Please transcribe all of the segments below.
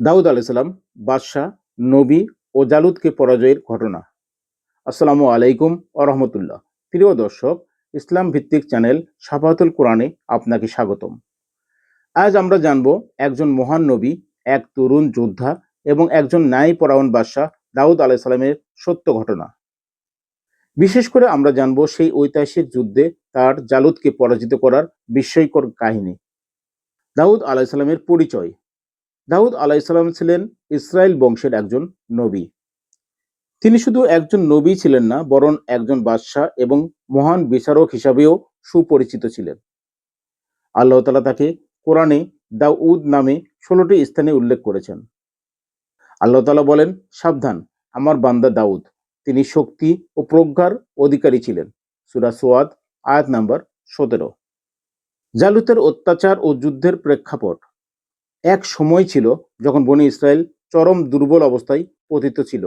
দাউদ আলাইসাল্লাম বাদশাহ, নবী ও জালুদকে পরাজয়ের ঘটনা। আসসালামু আলাইকুম ও রহমতুল্লাহ। প্রিয় দর্শক, ইসলাম ভিত্তিক চ্যানেল সাফাতুল কোরআনে আপনাকে স্বাগতম। আজ আমরা জানব একজন মহান নবী, এক তরুণ যোদ্ধা এবং একজন ন্যায় পরায়ণ বাদশাহ দাউদ আলাইসাল্লামের সত্য ঘটনা। বিশেষ করে আমরা জানব সেই ঐতিহাসিক যুদ্ধে তার জালুদকে পরাজিত করার বিস্ময়কর কাহিনী। দাউদ আলাইসাল্লামের পরিচয়। দাউদ আলাইসাল্লাম ছিলেন ইসরায়েল বংশের একজন নবী। তিনি শুধু একজন নবী ছিলেন না, বরং একজন বাদশাহ এবং মহান বিচারক হিসাবেও সুপরিচিত ছিলেন। আল্লাহ তালা তাকে কোরআনে দাউদ নামে ষোলোটি স্থানে উল্লেখ করেছেন। আল্লাহ তালা বলেন, সাবধান, আমার বান্দা দাউদ। তিনি শক্তি ও প্রজ্ঞার অধিকারী ছিলেন। সুরা সোয়াদ, আয়াত নাম্বার সতেরো। জালুতের অত্যাচার ও যুদ্ধের প্রেক্ষাপট। এক সময় ছিল যখন বনি ইসরায়েল চরম দুর্বল অবস্থায় পতিত ছিল।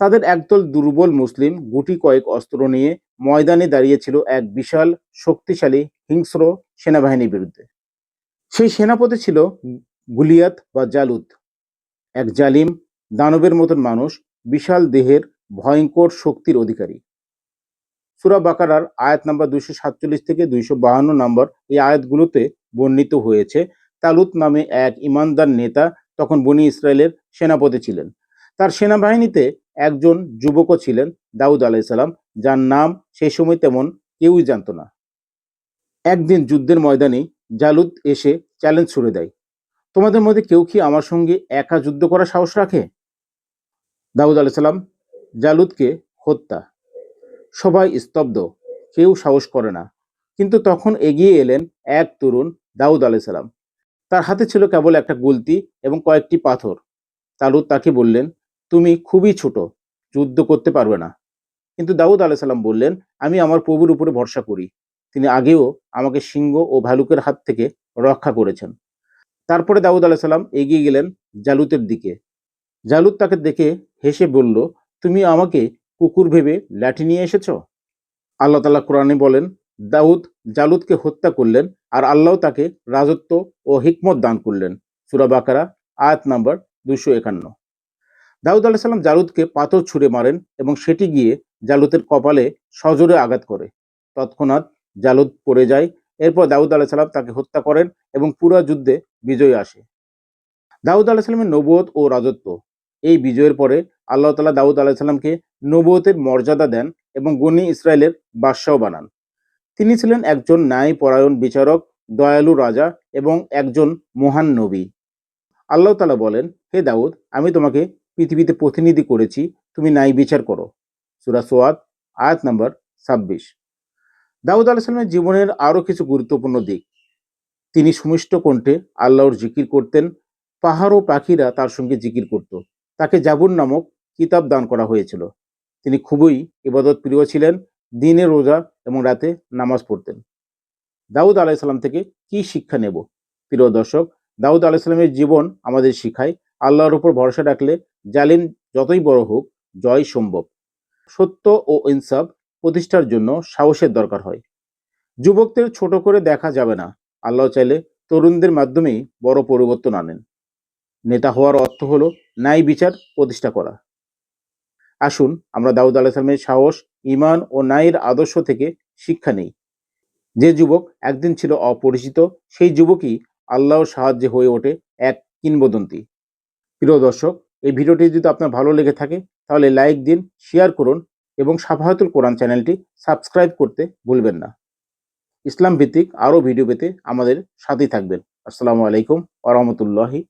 তাদের একদল দুর্বল মুসলিম গুটি কয়েক অস্ত্র নিয়ে ময়দানে দাঁড়িয়েছিল এক বিশাল, শক্তিশালী, হিংস্র সেনাবাহিনীর বিরুদ্ধে। সেই সেনাপতি ছিল গুলিয়াত বা জালুদ এক জালিম, দানবের মতন মানুষ, বিশাল দেহের ভয়ঙ্কর শক্তির অধিকারী। সুরা বাকারার আয়াত নাম্বার দুইশো সাতচল্লিশ থেকে দুইশো বাহান্ন নম্বর এই আয়াতগুলোতে বর্ণিত হয়েছে তালুত নামে এক ইমানদার নেতা তখন বনি ইসরায়েলের সেনাপতি ছিলেন। তার সেনাবাহিনীতে একজন যুবকও ছিলেন, দাউদ আলাইসাল্লাম যার নাম সেই সময় তেমন কেউই জানত না। একদিন যুদ্ধের ময়দানে জালুদ এসে চ্যালেঞ্জ ছুড়ে দেয়। তোমাদের মধ্যে কেউ কি আমার সঙ্গে একা যুদ্ধ করার সাহস রাখে? দাউদ আলাইসাল্লাম জালুদকে হত্যা। সবাই স্তব্ধ, কেউ সাহস করে না। কিন্তু তখন এগিয়ে এলেন এক তরুণ, দাউদ আলাইসাল্লাম তার হাতে ছিল কেবল একটা গুলতি এবং কয়েকটি পাথর। তালুত তাকে বললেন, তুমি খুবই ছোট, যুদ্ধ করতে পারবে না। কিন্তু দাউদ আলাইসাল্লাম বললেন, আমি আমার প্রভুর উপরে ভরসা করি। তিনি আগেও আমাকে সিংহ ও ভালুকের হাত থেকে রক্ষা করেছেন। তারপরে দাউদ আলাইসাল্লাম এগিয়ে গেলেন জালুতের দিকে। জালুত তাকে দেখে হেসে বলল, তুমি আমাকে কুকুর ভেবে লাঠি নিয়ে এসেছ? আল্লাহ তালা কোরআনে বলেন, দাউদ জালুদকে হত্যা করলেন আর আল্লাহ তাকে রাজত্ব ও হিকমত দান করলেন। সুরা বাকারা, আয়াত নাম্বার দুশো একান্ন। দাউদ আলাহিসাল্লাম জালুদকে পাথর ছুঁড়ে মারেন এবং সেটি গিয়ে জালুতের কপালে সজোরে আঘাত করে। তৎক্ষণাৎ জালুদ পড়ে যায়, এরপর দাউদ আলাহিসাল্লাম তাকে হত্যা করেন এবং পুরো যুদ্ধে বিজয় আসে। দাউদ আলাহিসাল্লামের নবুয়ত ও রাজত্ব। এই বিজয়ের পরে আল্লাহ তালা দাউদ আলাহিসাল্লামকে নবুয়তের মর্যাদা দেন এবং গনি ইসরায়েলের বাদশাহ বানান। তিনি ছিলেন একজন ন্যায় পরায়ণ বিচারক, দয়ালু রাজা এবং একজন মহান নবী। আল্লাহ তালা বলেন, হে দাউদ, আমি তোমাকে পৃথিবীতে প্রতিনিধি করেছি, তুমি ন্যায় বিচার করো। সুরা সোয়াদ, আয়াত নাম্বার ছাব্বিশ। দাউদ আলাহিসাল্লামের জীবনের আরও কিছু গুরুত্বপূর্ণ দিক। তিনি সুমিষ্ট কণ্ঠে আল্লাহর জিকির করতেন, পাহাড় ও পাখিরা তার সঙ্গে জিকির করত। তাকে জাবুর নামক কিতাব দান করা হয়েছিল। তিনি খুবই ইবাদত প্রিয় ছিলেন দিনে রোজা এবং রাতে নামাজ পড়তেন। দাউদ আলাইসাল্লাম থেকে কি শিক্ষা নেব? প্রিয় দর্শক, দাউদ আলাইসাল্লামের জীবন আমাদের শিখায় আল্লাহর উপর ভরসা রাখলে জালিম যতই বড় হোক, জয় সম্ভব। সত্য ও ইনসাফ প্রতিষ্ঠার জন্য সাহসের দরকার হয়। যুবকদের ছোট করে দেখা যাবে না। আল্লাহ চাইলে তরুণদের মাধ্যমেই বড় পরিবর্তন আনেন। নেতা হওয়ার অর্থ হলো ন্যায় বিচার প্রতিষ্ঠা করা। আসুন আমরা দাউদ আলাহিসামের সাহস ইমান ও ন্যায়ের আদর্শ থেকে শিক্ষা নেই। যে যুবক একদিন ছিল অপরিচিত, সেই যুবকই আল্লাহর সাহায্যে হয়ে ওঠে এক কিংবদন্তি। প্রিয় দর্শক, এই ভিডিওটি যদি আপনার ভালো লেগে থাকে, তাহলে লাইক দিন, শেয়ার করুন এবং সাফাহাতুল কোরআন চ্যানেলটি সাবস্ক্রাইব করতে ভুলবেন না। ইসলাম ভিত্তিক আরও ভিডিও পেতে আমাদের সাথেই থাকবেন। আসসালামু আলাইকুম আ রহমতুল্লাহি